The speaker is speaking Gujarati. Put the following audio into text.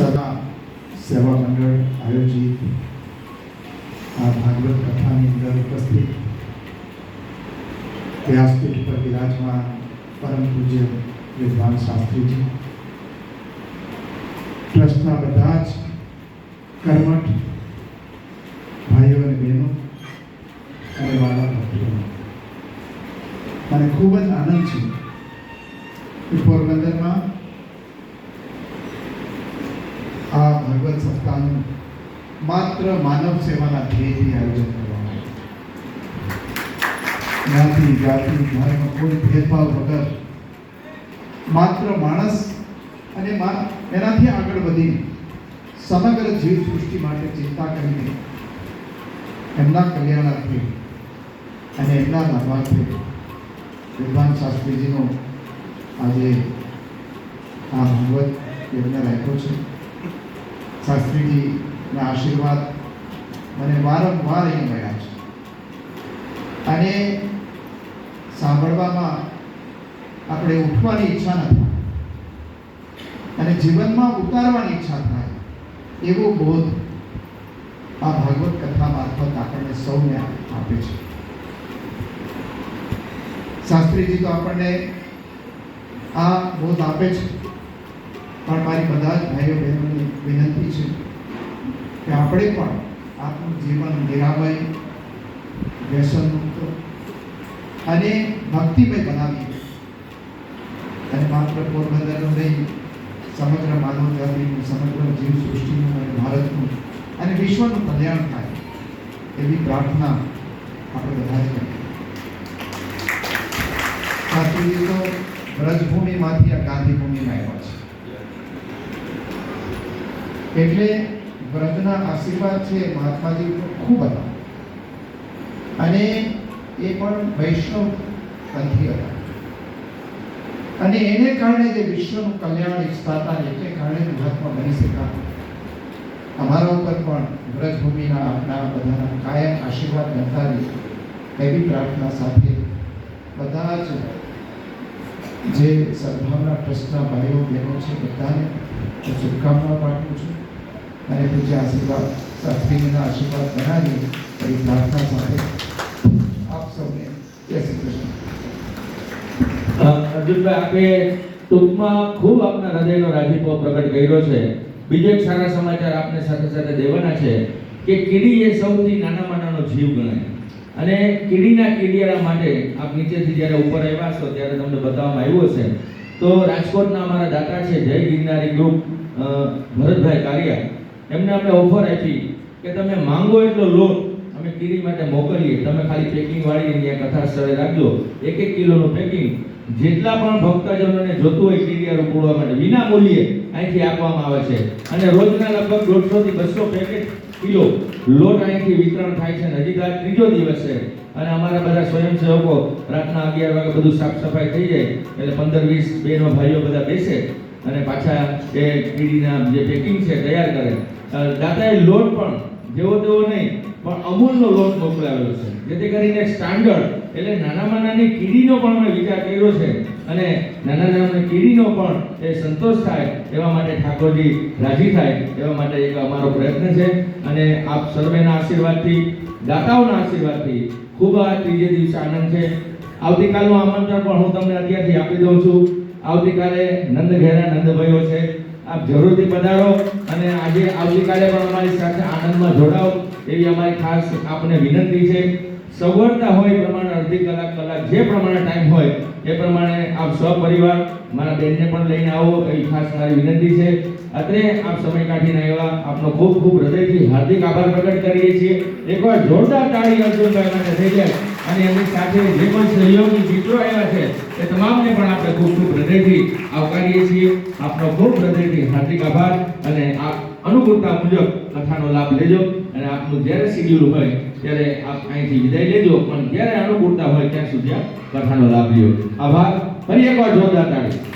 સદા સેવા મંડળ આયોજિત આ ભાગવત કથાની અંદર ઉપસ્થિત વ્યાસપીઠ પર બિરાજમાન પરમ પૂજ્ય વિદ્વાન શાસ્ત્રીજી. ટ્રસ્ટના બધા જ કર્મઠ ભાઈઓ અને બહેનો અને વાલા ભક્તો. મને ખૂબ જ આનંદ છે કે પોરબંદરમાં આ ભગવત સપ્તાહનું માત્ર માનવ સેવાના ધ્યેયથી આયોજન કરવામાં જ્ઞાતિ જાતિ ધર્મ કોઈ ભેદભાવ વગર માત્ર માણસ અને એનાથી આગળ વધી સમગ્ર જીવ સૃષ્ટિ માટે ચિંતા કરીને એમના કલ્યાણાર્થે અને એમના લાભાર્થે વિદ્વાન શાસ્ત્રીજીનો આજે આ ભગવત યજ્ઞ રાખ્યો છે. શાસ્ત્રીજીના આશીર્વાદ મને વારંવાર અહીં મળ્યા છે. અને સાંભળવામાં આપણે ઉઠવાની ઈચ્છા નથી. અને જીવનમાં ઉતારવાની ઈચ્છા થાય એવો બોધ આ ભાગવત કથા મારફત આપણને સૌને આપે છે. શાસ્ત્રીજી તો આપણને આ બોધ આપે છે. પણ મારી બધા જ ભાઈઓ બહેનોને વિનંતી છે કે આપણે પણ આપણું જીવન નિરામય, વ્યસનમુક્ત અને ભક્તિમય બનાવીએ. અને માત્ર પોરબંદરનું નહીં, સમગ્ર માનવ જાતિનું, સમગ્ર જીવ સૃષ્ટિનું અને ભારતનું અને વિશ્વનું કલ્યાણ થાય એવી પ્રાર્થના આપણે બધા જ કરીએ તો બ્રજભૂમિમાંથી આ ગાંધીભૂમિમાં આવ્યા છે. એટલે વ્રતના આશીર્વાદ છે મહાત્માજી ઉપર ખૂબ હતા. અને એ પણ વૈષ્ણવ પંથી હતા. અને એને કારણે જે વિશ્વનું કલ્યાણ ઈચ્છતા એટલે કારણે મહાત્મા બની શક્યા. અમારા ઉપર પણ વ્રજભૂમિના આપના બધાના કાયમ આશીર્વાદ બનતા રહે એવી પ્રાર્થના સાથે બધા જ જે સદભાવના ટ્રસ્ટના ભાઈઓ બહેનો છે, બધાને શુભકામના પાઠવું છું. અને પૂજ્ય આશીર્વાદ શાસ્ત્રીજીના આશીર્વાદ બનાવી એવી પ્રાર્થના સાથે આપ સૌને જય શ્રી કૃષ્ણ. અર્જુનભાઈ આપે ટૂંકમાં ખૂબ આપના હૃદયનો રાજીપો પ્રગટ કર્યો છે. બીજો એક સારા સમાચાર આપને સાથે સાથે દેવાના છે કે કીડી એ સૌથી નાનામાં નાનો જીવ ગણાય. અને કીડીના કીડિયાળા માટે આપ નીચેથી જ્યારે ઉપર આવ્યા છો ત્યારે તમને બતાવવામાં આવ્યું હશે. તો રાજકોટના અમારા દાતા છે, જય ગિરનારી ગ્રુપ ભરતભાઈ કારિયા એમને અમે ઓફર આપી કે તમે માંગો એટલો લોટ અમે કીડી માટે મોકલીએ. તમે ખાલી પેકિંગ વાળી અહીંયા કથા સ્થળે રાખજો. એક એક કિલોનું પેકિંગ જેટલા પણ ભક્તજનોને જોતું હોય કીડિયારું પૂરવા માટે, વિના મૂલ્યે અહીંથી આપવામાં આવે છે. અને રોજના લગભગ દોઢસો થી બસો પેકેટ કિલો લોટ અહીંથી વિતરણ થાય છે હજી આ ત્રીજો દિવસ છે. અને અમારા બધા સ્વયંસેવકો રાતના અગિયાર વાગે બધું સાફ સફાઈ થઈ જાય. એટલે પંદર વીસ બેનો ભાઈઓ બધા બેસે. અને પાછા એ કીડીના જે પેકિંગ છે તૈયાર કરે. દાતાએ લોટ પણ, જેવો તેવો નહીં, પણ અમૂલનો લોટ મોકલાવેલો છે. જેથી કરીને સ્ટાન્ડર્ડ એટલે નાનામાં નાની કીડીનો પણ અમે વિચાર કર્યો છે. અને નાના નાના કીડીનો પણ એ સંતોષ થાય, એવા માટે ઠાકોરજી રાજી થાય, એવા માટે એક અમારો પ્રયત્ન છે. અને આપ સર્વેના આશીર્વાદથી, દાતાઓના આશીર્વાદથી ખૂબ આ ત્રીજે દિવસે આનંદ છે. આવતીકાલનું આમંત્રણ પણ હું તમને અત્યારથી આપી દઉં છું. આવતીકાલે નંદ ઘેરા નંદભાઈઓ છે. આપ જરૂરથી પધારો અને આજે આવતીકાલે પણ અમારી સાથે આનંદમાં જોડાઓ એવી અમારી ખાસ આપને વિનંતી છે. સગવડતા હોય એ પ્રમાણે અડધી કલાક કલાક જે પ્રમાણે ટાઈમ હોય, એ પ્રમાણે આપ સપરિવાર, મારા બેનને પણ લઈને આવો એ ખાસ મારી વિનંતી છે. અત્રે આપ સમય કાઢીને આવ્યા. આપનો ખૂબ ખૂબ હૃદયથી હાર્દિક આભાર પ્રગટ કરીએ છીએ. એકવાર જોરદાર તાળી અર્જુનભાઈ માટે થઈ જાય. અને એમની સાથે જે પણ સહયોગી મિત્રો આવ્યા છે, એ તમામને પણ આપણે ખૂબ ખૂબ હૃદયથી આવકારીએ છીએ. આપનો ખૂબ હૃદયથી હાર્દિક આભાર. અને આપ અનુકૂળતા મુજબ કથાનો લાભ લેજો અને આપનું જ્યારે શિડ્યુલ હોય ત્યારે આપ અહીંથી વિદાય લેજો. પણ જ્યારે અનુકૂળતા હોય, ત્યાં સુધી આપ કથાનો લાભ લ્યો. આભાર. ફરી એકવાર જોરદાર તાળી.